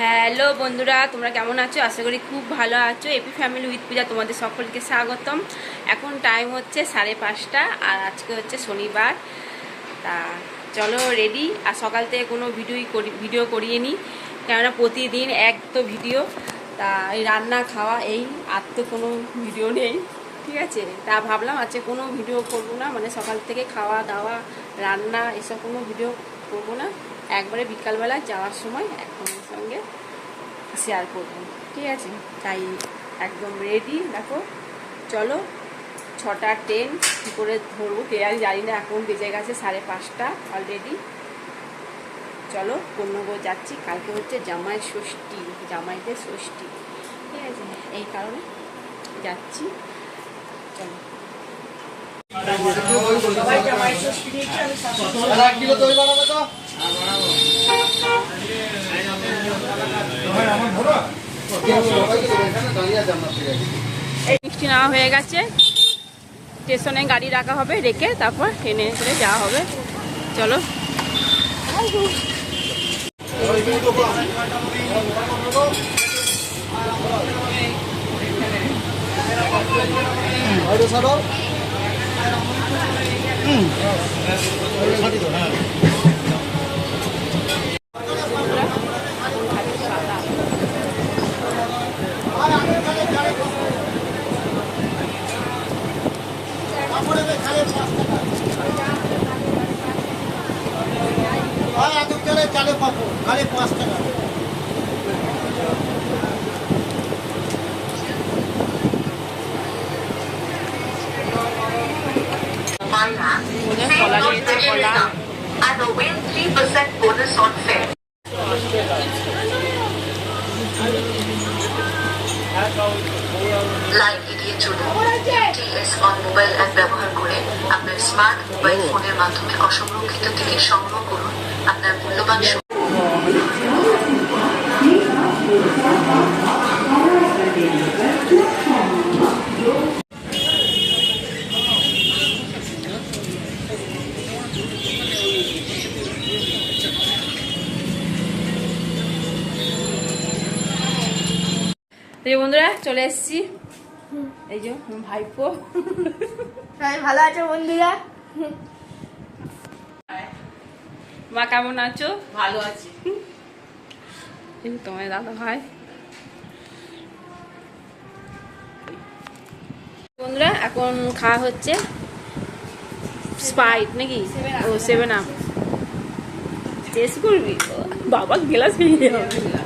Hello বন্ধুরা, তোমরা কেমন আছো? আশা করি খুব ভালো আছো। এপি ফ্যামিলি উইথ পূজা তোমাদের সকলকে স্বাগতম। এখন টাইম হচ্ছে সাড়ে পাঁচটা আর আজকে হচ্ছে শনিবার। তা চলো রেডি আর সকাল থেকে কোনো ভিডিওই করি ভিডিও করিয়ে নিই কেননা প্রতিদিন এক তো ভিডিও তা এই রান্না, খাওয়া, এই আর তো কোনো ভিডিও নেই। ঠিক আছে? তা ভাবলাম আজকে কোনো ভিডিও করব না। মানে সকাল থেকে খাওয়া, দাওয়া, রান্না, এসব কোনো ভিডিও করব না। একবারে বিকালবেলা যাওয়ার সময়। এখন সঙ্গে শেয়ার করব। ঠিক আছে? তাই একদম রেডি দেখো চলো ছটা ট্রেন কী করে ধরবো কে আমি জানি না এখন বেজে গেছে সাড়ে পাঁচটা অলরেডি চলো পূর্ণগর যাচ্ছি। কালকে হচ্ছে জামাই ষষ্ঠী জামাইদের ষষ্ঠী। ঠিক আছে? এই কারণে যাচ্ছি। চলো। তো? এই মিষ্টি নেওয়া হয়ে গেছে। স্টেশনে গাড়ি রাখা হবে, রেখে তারপর ট্রেনে করে যাওয়া হবে। চলো। চালে পাবো পাঁচ টাকা কলা নিয়েছে কলা and a win 3% bonus on fare. Line এড়িয়ে চলুন টিএস অন মোবাইল অ্যাপ ব্যবহার করে আপনার স্মার্ট মোবাইল ফোনের মাধ্যমে অসংরক্ষিত টিকিট সংগ্রহ করুন আপনার মূল্যবান তো বন্ধুরা চলে এসেছি। এই যে ভাইপো। সবাই ভালো আছো বন্ধুরা? মা কেমন আছো? ভালো আছি। তোমার দাদা ভাই। বন্ধুরা এখন খাওয়া হচ্ছে স্পাইট নাকি? ও সেভেন আপ টেস্ট করবি? বাবা গেলাস যাবে।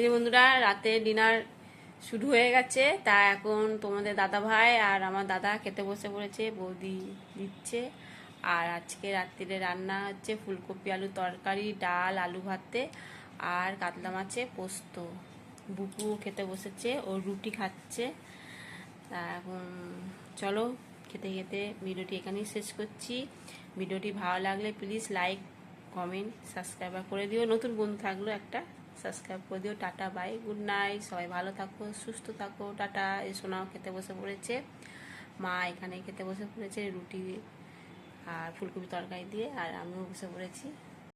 এই বন্ধুরা, রাতে ডিনার শুরু হয়ে গেছে। তা এখন তোমাদের দাদা ভাই আর আমার দাদা খেতে বসে পড়েছে, বৌদি দিচ্ছে। আর আজকে রাত্রিরে রান্না হচ্ছে ফুলকপি, আলু তরকারি, ডাল, আলু ভাতে আর কাতলা মাছে পোস্ত। বুকু খেতে বসেছে, ও রুটি খাচ্ছে। তা এখন চলো খেতে খেতে ভিডিওটি এখানেই শেষ করছি। ভিডিওটি ভালো লাগলে প্লিজ লাইক কমেন্ট সাবস্ক্রাইব করে দিও। নতুন বন্ধু থাকল একটা সাবস্ক্রাইব করে দিও, টাটা বাই গুড নাইট সবাই ভালো থাকো, সুস্থ থাকো, টাটা। এই সোনাও খেতে বসে পড়েছে, মা এখানে খেতে বসে পড়েছে রুটি আর ফুলকপি তরকারি দিয়ে, আর আমিও বসে পড়েছি।